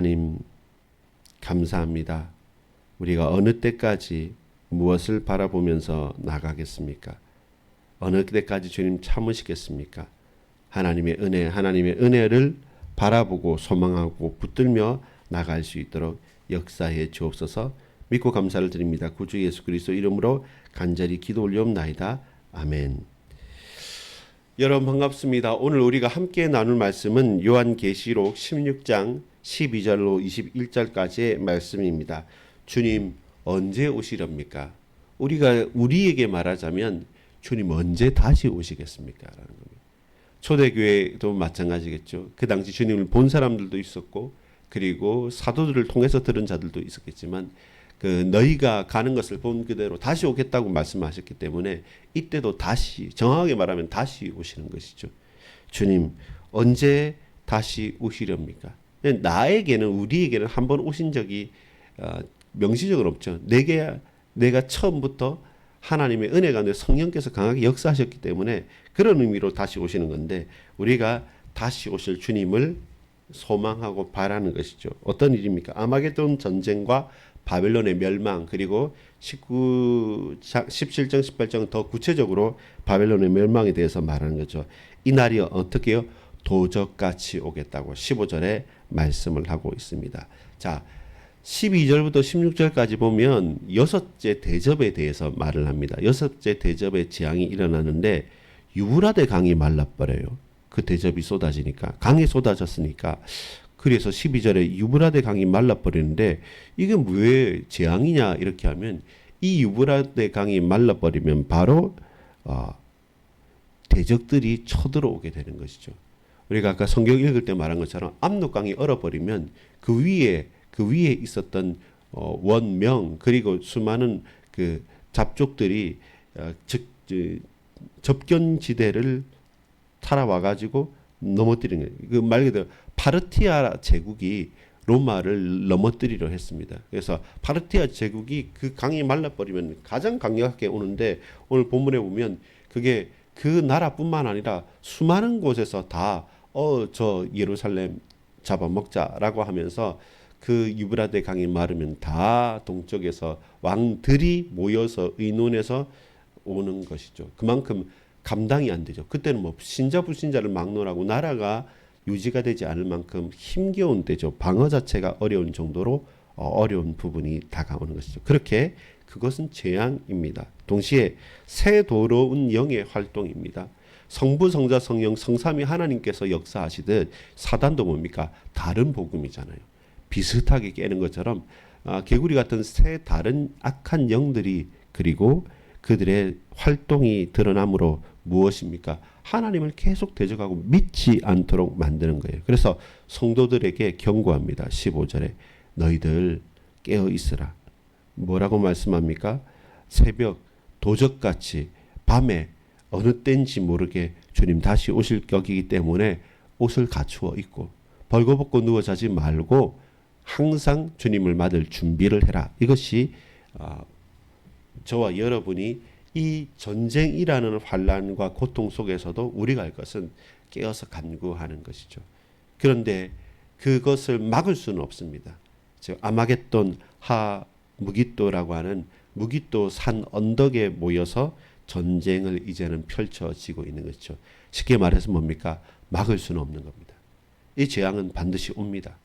하나님 감사합니다. 우리가 어느 때까지 무엇을 바라보면서 나가겠습니까? 어느 때까지 주님 참으시겠습니까? 하나님의 은혜, 하나님의 은혜를 바라보고 소망하고 붙들며 나갈 수 있도록 역사해 주옵소서. 믿고 감사를 드립니다. 구주 예수 그리스도 이름으로 간절히 기도 올리옵나이다. 아멘. 여러분 반갑습니다. 오늘 우리가 함께 나눌 말씀은 요한계시록 16장 12절로 21절까지의 말씀입니다. 주님 언제 오시렵니까? 우리가 우리에게 말하자면 주님 언제 다시 오시겠습니까? 라는 겁니다. 초대교회도 마찬가지겠죠. 그 당시 주님을 본 사람들도 있었고 그리고 사도들을 통해서 들은 자들도 있었겠지만 그 너희가 가는 것을 본 그대로 다시 오겠다고 말씀하셨기 때문에 이때도 다시 정확하게 말하면 다시 오시는 것이죠. 주님 언제 다시 오시렵니까? 나에게는 우리에게는 한 번 오신 적이 어, 명시적으로 없죠. 내게 내가 처음부터 하나님의 은혜 가운데 성령께서 강하게 역사하셨기 때문에 그런 의미로 다시 오시는 건데 우리가 다시 오실 주님을 소망하고 바라는 것이죠. 어떤 일입니까? 아마게돈 전쟁과 바벨론의 멸망 그리고 19 17장 18장 더 구체적으로 바벨론의 멸망에 대해서 말하는 거죠. 이 날이 어떻게요? 도적같이 오겠다고 15절에 말씀을 하고 있습니다. 자, 12절부터 16절까지 보면 여섯째 대접에 대해서 말을 합니다. 여섯째 대접의 재앙이 일어나는데 유브라데 강이 말라버려요. 그 대접이 쏟아지니까 강이 쏟아졌으니까 그래서 12절에 유브라데 강이 말라버리는데 이게 왜 재앙이냐 이렇게 하면 이 유브라데 강이 말라버리면 바로 어, 대적들이 쳐들어오게 되는 것이죠. 우리가 아까 성경 읽을 때 말한 것처럼 압록강이 얼어버리면 그 위에 그 위에 있었던 어, 원명 그리고 수많은 그 잡족들이 어, 즉 접견 지대를 타라와 가지고 넘어뜨리는 거예요. 그 말 그대로 파르티아 제국이 로마를 넘어뜨리려 했습니다. 그래서 파르티아 제국이 그 강이 말라버리면 가장 강력하게 오는데 오늘 본문에 보면 그게 그 나라뿐만 아니라 수많은 곳에서 다 어 저 예루살렘 잡아먹자라고 하면서 그 유브라데 강이 마르면 다 동쪽에서 왕들이 모여서 의논해서 오는 것이죠. 그만큼 감당이 안 되죠. 그때는 뭐 신자 불신자를 막론하고 나라가 유지가 되지 않을 만큼 힘겨운 때죠. 방어 자체가 어려운 정도로 어, 어려운 부분이 다가오는 것이죠. 그렇게 그것은 재앙입니다. 동시에 새 도로운 영의 활동입니다. 성부, 성자, 성령, 성삼위 하나님께서 역사하시듯 사단도 뭡니까? 다른 복음이잖아요. 비슷하게 깨는 것처럼 아, 개구리 같은 새 다른 악한 영들이 그리고 그들의 활동이 드러남으로 무엇입니까? 하나님을 계속 대적하고 믿지 않도록 만드는 거예요. 그래서 성도들에게 경고합니다. 15절에 너희들 깨어 있으라. 뭐라고 말씀합니까? 새벽 도적같이 밤에 어느 때인지 모르게 주님 다시 오실 격이기 때문에 옷을 갖추어 입고 벌거벗고 누워 자지 말고 항상 주님을 맞을 준비를 해라. 이것이 어, 저와 여러분이 이 전쟁이라는 환란과 고통 속에서도 우리가 할 것은 깨어서 간구하는 것이죠. 그런데 그것을 막을 수는 없습니다. 즉 아마겟돈 하 무기또라고 하는 무기또 산 언덕에 모여서 전쟁을 이제는 펼쳐지고 있는 것이죠. 쉽게 말해서 뭡니까? 막을 수는 없는 겁니다. 이 재앙은 반드시 옵니다.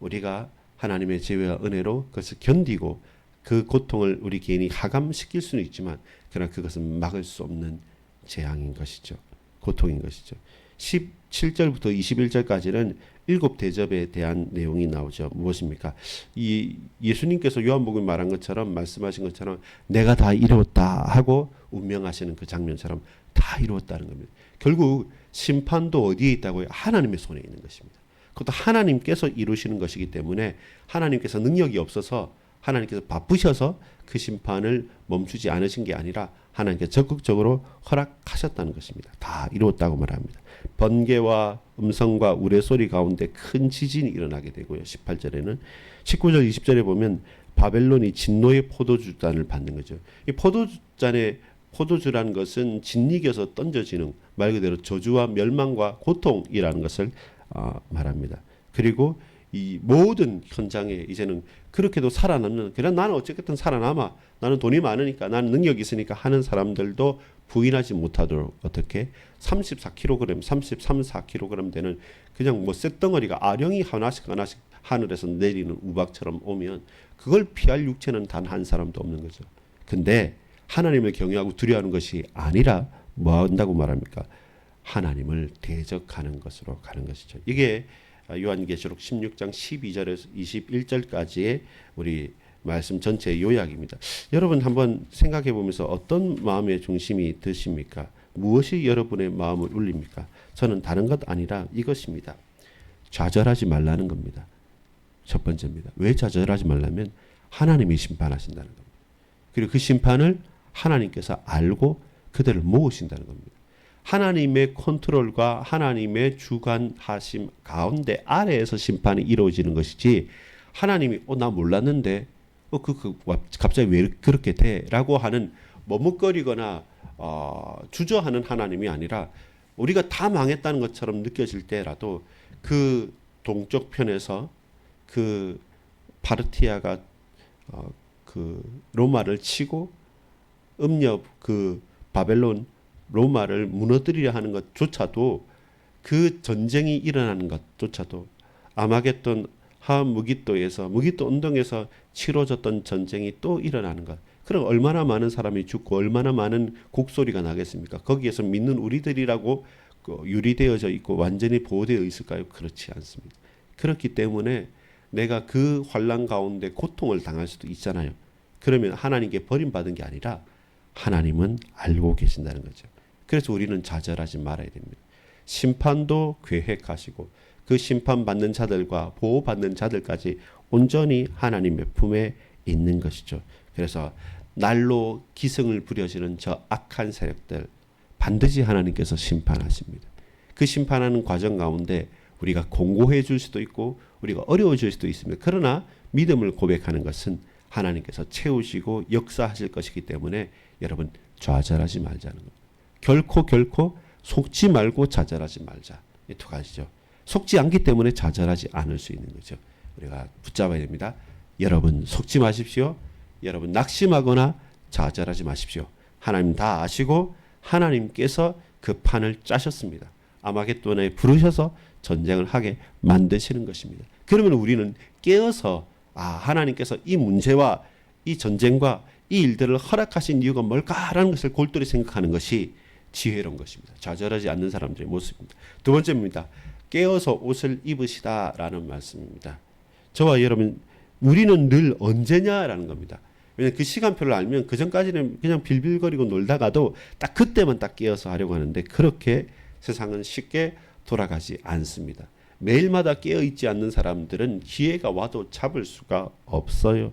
우리가 하나님의 지혜와 은혜로 그것을 견디고 그 고통을 우리 개인이 하감시킬 수는 있지만 그러나 그것은 막을 수 없는 재앙인 것이죠. 고통인 것이죠. 17절부터 21절까지는 일곱 대접에 대한 내용이 나오죠. 무엇입니까? 이 예수님께서 요한복음 말한 것처럼 말씀하신 것처럼 내가 다 이루었다 하고 운명하시는 그 장면처럼 다 이루었다는 겁니다. 결국 심판도 어디에 있다고요? 하나님의 손에 있는 것입니다. 그것도 하나님께서 이루시는 것이기 때문에 하나님께서 능력이 없어서 하나님께서 바쁘셔서 그 심판을 멈추지 않으신 게 아니라 하나님께서 적극적으로 허락하셨다는 것입니다. 다 이루었다고 말합니다. 번개와 음성과 우레소리 가운데 큰 지진이 일어나게 되고요. 18절에는 19절 20절에 보면 바벨론이 진노의 포도주잔을 받는 거죠. 이 포도주잔의 포도주라는 것은 진리겨서 던져지는 말 그대로 저주와 멸망과 고통이라는 것을 어, 말합니다. 그리고 이 모든 현장에 이제는 그렇게도 살아남는 그래 나는 어쨌든 살아남아 나는 돈이 많으니까 나는 능력이 있으니까 하는 사람들도 부인하지 못하도록 어떻게 34kg, 33, 4kg 되는 그냥 뭐 쇳덩어리가 아령이 하나씩 하나씩 하늘에서 내리는 우박처럼 오면 그걸 피할 육체는 단 한 사람도 없는 거죠. 근데 하나님을 경외하고 두려워하는 것이 아니라 뭐 한다고 말합니까? 하나님을 대적하는 것으로 가는 것이죠. 이게 요한계시록 16장 12절에서 21절까지의 우리 말씀 전체 요약입니다. 여러분 한번 생각해 보면서 어떤 마음의 중심이 드십니까? 무엇이 여러분의 마음을 울립니까? 저는 다른 것 아니라 이것입니다. 좌절하지 말라는 겁니다. 첫 번째입니다. 왜 좌절하지 말라면 하나님이 심판하신다는 겁니다. 그리고 그 심판을 하나님께서 알고 그들을 모으신다는 겁니다. 하나님의 컨트롤과 하나님의 주관하심 가운데 아래에서 심판이 이루어지는 것이지 하나님이 어 나 몰랐는데. 어 그 그, 갑자기 왜 그렇게 돼라고 하는 머뭇거리거나 어, 주저하는 하나님이 아니라 우리가 다 망했다는 것처럼 느껴질 때라도 그 동쪽 편에서 그 파르티아가 어, 그 로마를 치고 음녀 그 바벨론 로마를 무너뜨리려 하는 것조차도 그 전쟁이 일어나는 것조차도 아마겟돈 하암 무기또에서 무기또 운동에서 치러졌던 전쟁이 또 일어나는 것. 그럼 얼마나 많은 사람이 죽고 얼마나 많은 곡소리가 나겠습니까? 거기에서 믿는 우리들이라고 그 유리되어져 있고 완전히 보호되어 있을까요? 그렇지 않습니다. 그렇기 때문에 내가 그 환란 가운데 고통을 당할 수도 있잖아요. 그러면 하나님께 버림받은 게 아니라 하나님은 알고 계신다는 거죠. 그래서 우리는 좌절하지 말아야 됩니다. 심판도 계획하시고 그 심판받는 자들과 보호받는 자들까지 온전히 하나님의 품에 있는 것이죠. 그래서 날로 기승을 부려지는 저 악한 세력들 반드시 하나님께서 심판하십니다. 그 심판하는 과정 가운데 우리가 공고해 줄 수도 있고 우리가 어려워질 수도 있습니다. 그러나 믿음을 고백하는 것은 하나님께서 채우시고 역사하실 것이기 때문에 여러분 좌절하지 말자는 겁니다. 결코 결코 속지 말고 좌절하지 말자. 이 두 가지죠. 속지 않기 때문에 좌절하지 않을 수 있는 거죠. 우리가 붙잡아야 됩니다. 여러분 속지 마십시오. 여러분 낙심하거나 좌절하지 마십시오. 하나님 다 아시고 하나님께서 그 판을 짜셨습니다. 아마겟돈에 부르셔서 전쟁을 하게 만드시는 것입니다. 그러면 우리는 깨어서 아 하나님께서 이 문제와 이 전쟁과 이 일들을 허락하신 이유가 뭘까라는 것을 골똘히 생각하는 것이 지혜로운 것입니다. 좌절하지 않는 사람들의 모습입니다. 두 번째입니다. 깨어서 옷을 입으시다라는 말씀입니다. 저와 여러분 우리는 늘 언제냐라는 겁니다. 왜냐면 그 시간표를 알면 그 전까지는 그냥 빌빌거리고 놀다가도 딱 그때만 딱 깨어서 하려고 하는데 그렇게 세상은 쉽게 돌아가지 않습니다. 매일마다 깨어 있지 않는 사람들은 기회가 와도 잡을 수가 없어요.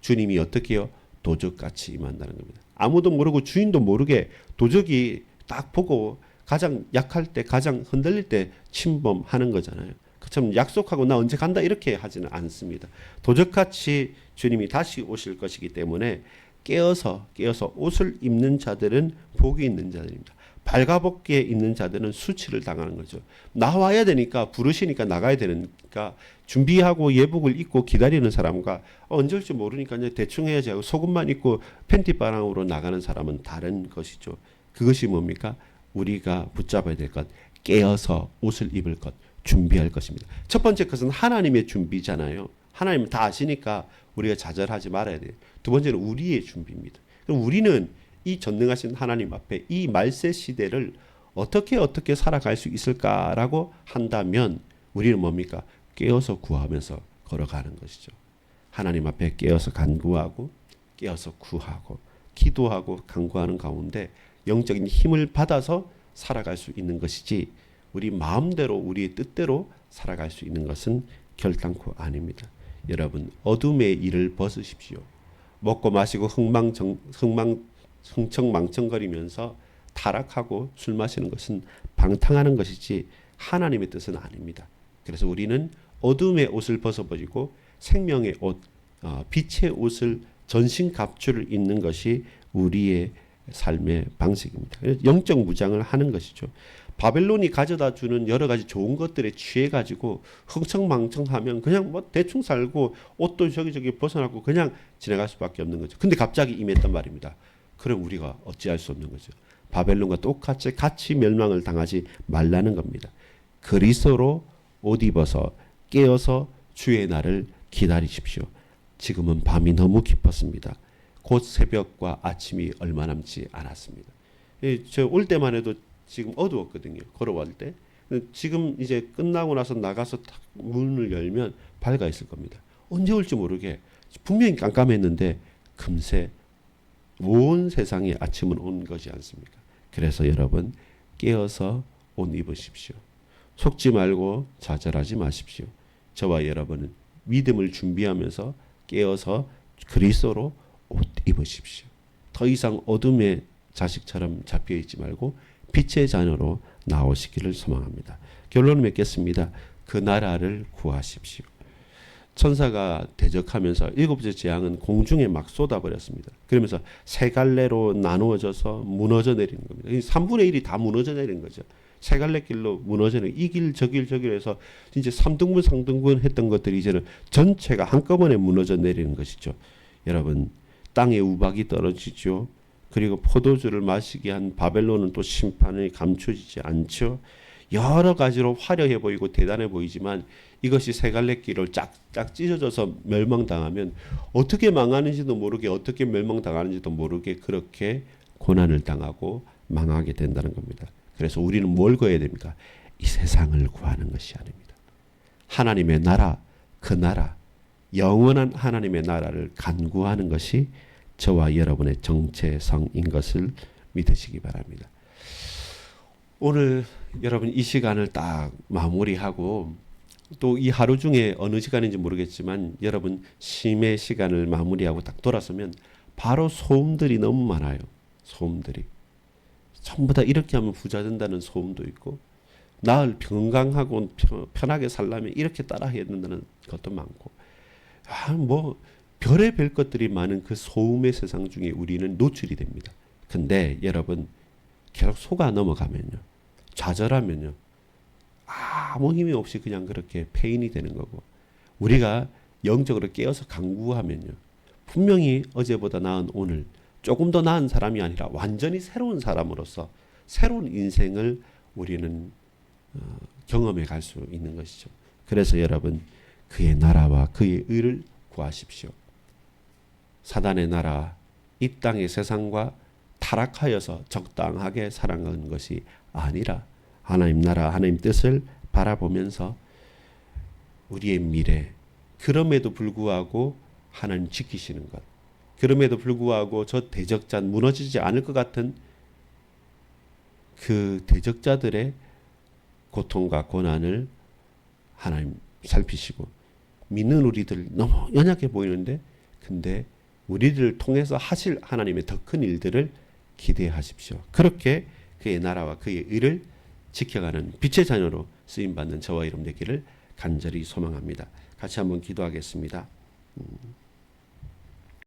주님이 어떻게요? 도적같이 임한다는 겁니다. 아무도 모르고 주인도 모르게 도적이 딱 보고 가장 약할 때 가장 흔들릴 때 침범하는 거잖아요. 그처럼 약속하고 나 언제 간다 이렇게 하지는 않습니다. 도적같이 주님이 다시 오실 것이기 때문에 깨어서 깨어서 옷을 입는 자들은 복이 있는 자들입니다. 발가벗게 있는 자들은 수치를 당하는 거죠. 나와야 되니까 부르시니까 나가야 되니까 준비하고 예복을 입고 기다리는 사람과 어, 언제 올지 모르니까 대충 해야지 하고 속옷만 입고 팬티바람으로 나가는 사람은 다른 것이죠. 그것이 뭡니까? 우리가 붙잡아야 될 것, 깨어서 옷을 입을 것, 준비할 것입니다. 첫 번째 것은 하나님의 준비잖아요. 하나님 다 아시니까 우리가 좌절하지 말아야 돼요. 두 번째는 우리의 준비입니다. 그럼 우리는 이 전능하신 하나님 앞에 이 말세 시대를 어떻게 어떻게 살아갈 수 있을까라고 한다면 우리는 뭡니까? 깨어서 구하면서 걸어가는 것이죠. 하나님 앞에 깨어서 간구하고 깨어서 구하고 기도하고 간구하는 가운데 영적인 힘을 받아서 살아갈 수 있는 것이지 우리 마음대로 우리의 뜻대로 살아갈 수 있는 것은 결단코 아닙니다. 여러분 어둠의 일을 벗으십시오. 먹고 마시고 흥망정 흥망 흥청망청거리면서 타락하고 술 마시는 것은 방탕하는 것이지 하나님의 뜻은 아닙니다. 그래서 우리는 어둠의 옷을 벗어버리고 생명의 옷, 어, 빛의 옷을 전신 갑주를 입는 것이 우리의 삶의 방식입니다. 영적 무장을 하는 것이죠. 바벨론이 가져다 주는 여러 가지 좋은 것들에 취해 가지고 흥청망청하면 그냥 뭐 대충 살고 옷도 저기저기 벗어나고 그냥 지나갈 수밖에 없는 거죠. 근데 갑자기 임했단 말입니다. 그럼 우리가 어찌할 수 없는 거죠. 바벨론과 똑같이 같이 멸망을 당하지 말라는 겁니다. 그리스도로 옷 입어서 깨어서 주의 날을 기다리십시오. 지금은 밤이 너무 깊었습니다. 곧 새벽과 아침이 얼마 남지 않았습니다. 저 올 때만 해도 지금 어두웠거든요. 걸어갈 때. 지금 이제 끝나고 나서 나가서 탁 문을 열면 밝아 있을 겁니다. 언제 올지 모르게 분명히 깜깜했는데 금세 온 세상에 아침은 온 것이 않습니까? 그래서 여러분 깨어서 옷 입으십시오. 속지 말고 좌절하지 마십시오. 저와 여러분은 믿음을 준비하면서 깨어서 그리스도로 옷 입으십시오. 더 이상 어둠의 자식처럼 잡혀 있지 말고 빛의 자녀로 나오시기를 소망합니다. 결론을 맺겠습니다. 그 나라를 구하십시오. 천사가 대적하면서 일곱째 재앙은 공중에 막 쏟아버렸습니다. 그러면서 세 갈래로 나누어져서 무너져 내리는 겁니다. 3분의 1이 다 무너져 내리는 거죠. 세 갈래 길로 무너져 내리는 이 길 저 길 저 길 해서 이제 3등분 3등분 했던 것들이 이제는 전체가 한꺼번에 무너져 내리는 것이죠. 여러분 땅에 우박이 떨어지죠. 그리고 포도주를 마시게 한 바벨론은 또 심판이 감춰지지 않죠. 여러 가지로 화려해 보이고 대단해 보이지만 이것이 세 갈래 길을 짝짝 찢어져서 멸망당하면 어떻게 망하는지도 모르게 어떻게 멸망당하는지도 모르게 그렇게 고난을 당하고 망하게 된다는 겁니다. 그래서 우리는 뭘 구해야 됩니까? 이 세상을 구하는 것이 아닙니다. 하나님의 나라, 그 나라, 영원한 하나님의 나라를 간구하는 것이 저와 여러분의 정체성인 것을 믿으시기 바랍니다. 오늘 여러분 이 시간을 딱 마무리하고 또 이 하루 중에 어느 시간인지 모르겠지만 여러분 심의 시간을 마무리하고 딱 돌아서면 바로 소음들이 너무 많아요. 소음들이 전부 다 이렇게 하면 부자 된다는 소음도 있고 나을 건강하고 편하게 살려면 이렇게 따라해야 된다는 것도 많고 아 뭐 별의 별 것들이 많은 그 소음의 세상 중에 우리는 노출이 됩니다. 근데 여러분 계속 속아 넘어가면요. 좌절하면요. 아무 힘이 없이 그냥 그렇게 폐인이 되는 거고 우리가 영적으로 깨어서 강구하면요. 분명히 어제보다 나은 오늘 조금 더 나은 사람이 아니라 완전히 새로운 사람으로서 새로운 인생을 우리는 어, 경험해 갈 수 있는 것이죠. 그래서 여러분 그의 나라와 그의 의를 구하십시오. 사단의 나라 이 땅의 세상과 타락하여서 적당하게 살아가는 것이 아니라 하나님 나라 하나님 뜻을 바라보면서 우리의 미래 그럼에도 불구하고 하나님 지키시는 것 그럼에도 불구하고 저 대적자 무너지지 않을 것 같은 그 대적자들의 고통과 고난을 하나님 살피시고 믿는 우리들 너무 연약해 보이는데 근데 우리를 통해서 하실 하나님의 더 큰 일들을 기대하십시오. 그렇게 그의 나라와 그의 의를 지켜가는 빛의 자녀로 쓰임 받는 저와 여러분 되기를 간절히 소망합니다. 같이 한번 기도하겠습니다. 음.